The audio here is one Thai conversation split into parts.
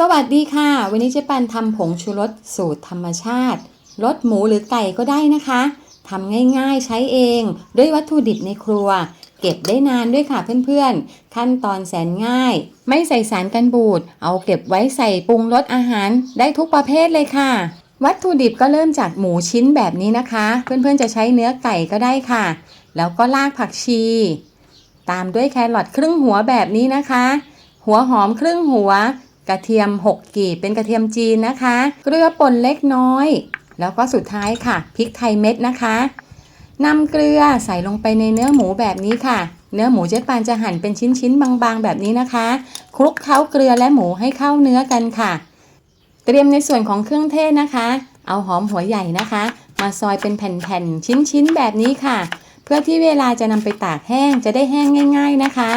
สวัสดีค่ะ วันนี้เจ๊ปันทำผงชูรสสูตรธรรมชาติรสหมูหรือไก่ก็ได้นะคะทำง่ายๆใช้เองด้วยวัตถุดิบในครัว เก็บได้นานด้วยค่ะเพื่อนๆ ขั้นตอนแสนง่าย ไม่ใส่สารกันบูด เอาเก็บไว้ใส่ปรุงรสอาหารได้ทุกประเภทเลยค่ะ วัตถุดิบก็เริ่มจากหมูชิ้นแบบนี้นะคะ เพื่อนๆจะใช้เนื้อไก่ก็ได้ค่ะ แล้วก็รากผักชี ตามด้วยแครอทครึ่งหัวแบบนี้นะคะ หัวหอมครึ่งหัว กระเทียม 6 กีบเป็นกระเทียมจีนนะคะ เกลือป่นเล็กน้อย แล้วก็สุดท้ายค่ะพริกไทยเม็ดนะคะนำเกลือใส่ลงไปในเนื้อหมูแบบนี้ค่ะ เนื้อหมูเจ๊ปานจะหั่นเป็นชิ้นๆบางๆ แบบนี้นะคะ คลุกเคล้าเกลือและหมูให้เข้าเนื้อกันค่ะ เตรียมในส่วนของเครื่องเทศนะคะ เอาหอมหัวใหญ่นะคะ มาซอยเป็นแผ่นๆชิ้นๆแบบนี้ค่ะ เพื่อที่เวลาจะนำไปตากแห้งจะได้แห้งง่าย ๆนะคะ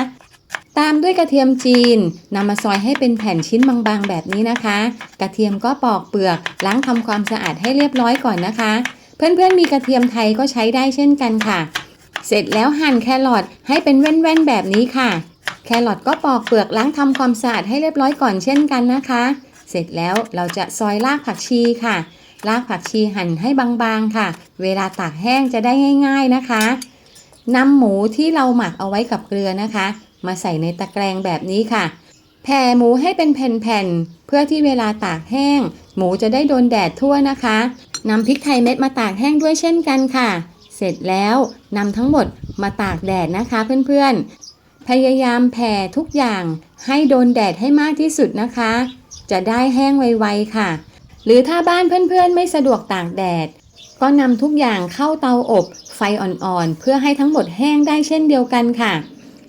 ตามด้วยกระเทียมจีนนำมาซอยให้เป็นแผ่นชิ้นบางๆ แบบนี้นะคะ กระเทียมก็ปอกเปลือกล้างทำความสะอาดให้เรียบร้อยก่อนนะคะ เพื่อนๆมีกระเทียมไทยก็ใช้ได้เช่นกันค่ะ เสร็จแล้วหั่นแครอทให้เป็นแว่นๆแบบนี้ค่ะ แครอทก็ปอกเปลือกล้างทำความสะอาดให้เรียบร้อยก่อนเช่นกันนะคะ เสร็จแล้วเราจะซอยรากผักชีค่ะรากผักชีหั่นให้บางๆค่ะ เวลาตากแห้งจะได้ง่าย ๆนะคะ นำหมูที่เราหมักเอาไว้กับเกลือนะคะ มาใส่ในตะแกรงแบบนี้ค่ะ แผ่หมูให้เป็นแผ่นๆ เพื่อที่เวลาตากแห้ง หมูจะได้โดนแดดทั่วนะคะนำพริกไทยเม็ดมาตากแห้งด้วยเช่นกันค่ะ เสร็จแล้วนำทั้งหมดมาตากแดดนะคะเพื่อนๆ พยายามแผ่ทุกอย่างให้โดนแดดให้มากที่สุดนะคะ จะได้แห้งไวๆค่ะ หรือถ้าบ้านเพื่อนๆ ไม่สะดวกตากแดด ก็นำทุกอย่างเข้าเตาอบ ไฟอ่อนๆ เพื่อให้ทั้งหมดแห้งได้เช่นเดียวกันค่ะ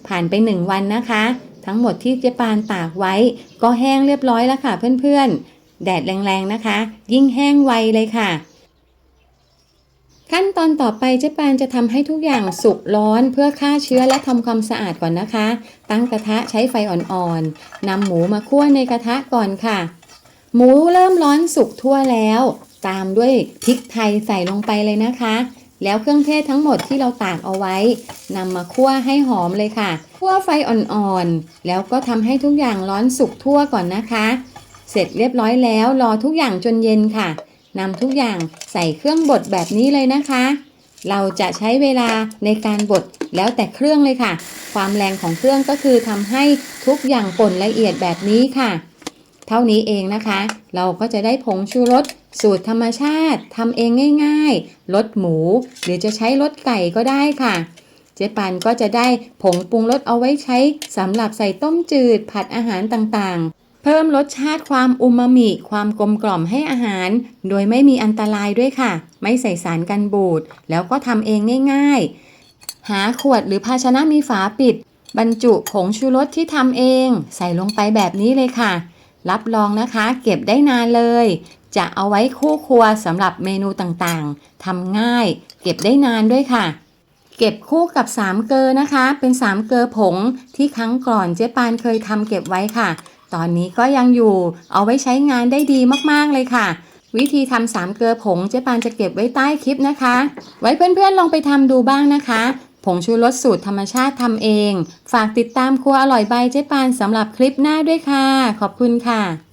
ผ่านไปหนึ่งวันนะคะ ทั้งหมดที่เจปานตากไว้ ก็แห้งเรียบร้อยแล้วค่ะเพื่อนๆ แดดแรงๆนะคะ ยิ่งแห้งไวเลยค่ะ ขั้นตอนต่อไปเจปานจะทำให้ทุกอย่างสุกร้อนเพื่อฆ่าเชื้อและทำความสะอาดก่อนนะคะ ตั้งกระทะใช้ไฟอ่อนๆนำหมูมาคั่วในกระทะก่อนค่ะ หมูเริ่มร้อนสุกทั่วแล้ว ตามด้วยพริกไทยใส่ลงไปเลยนะคะ แล้วเครื่องเทศทั้งหมดที่เราตากเอาไว้นำมาคั่วให้หอมเลยค่ะ คั่วไฟอ่อนๆ แล้วก็ทำให้ทุกอย่างร้อนสุกทั่วก่อนนะคะ เสร็จเรียบร้อยแล้วรอทุกอย่างจนเย็นค่ะนำทุกอย่างใส่เครื่องบดแบบนี้เลยนะคะ เราจะใช้เวลาในการบดแล้วแต่เครื่องเลยค่ะ ความแรงของเครื่องก็คือทำให้ทุกอย่างป่นละเอียดแบบนี้ค่ะ เท่านี้เองนะคะ เราก็จะได้ผงชูรสสูตรธรรมชาติทำเองง่ายๆรสหมู หรือจะใช้รสไก่ก็ได้ค่ะ เจ๊ปันก็จะได้ผงปรุงรสเอาไว้ใช้สำหรับใส่ต้มจืดผัดอาหารต่างๆ เพิ่มรสชาติความอูมามิ ความกลมกล่อมให้อาหาร โดยไม่มีอันตรายด้วยค่ะ ไม่ใส่สารกันบูด แล้วก็ทำเองง่ายๆ หาขวดหรือภาชนะมีฝาปิด บรรจุผงชูรสที่ทำเอง ใส่ลงไปแบบนี้เลยค่ะ รับรองนะคะเก็บได้นานเลย จะเอาไว้คู่ครัวสำหรับเมนูต่างๆทำง่าย เก็บได้นานด้วยค่ะ เก็บคู่กับสามเกลอนะคะ เป็นสามเกลอผงที่ครั้งก่อนเจ๊ปานเคยทำเก็บไว้ค่ะ ตอนนี้ก็ยังอยู่เอาไว้ใช้งานได้ดีมากๆเลยค่ะ วิธีทำสามเกลือผงเจ๊ปานจะเก็บไว้ใต้คลิปนะคะ ไว้เพื่อนๆลองไปทำดูบ้างนะคะ ผงชูรสสูตรธรรมชาติทำเอง ฝากติดตามครัวอร่อยใบเจ๊ปานสำหรับคลิปหน้าด้วยค่ะ ขอบคุณค่ะ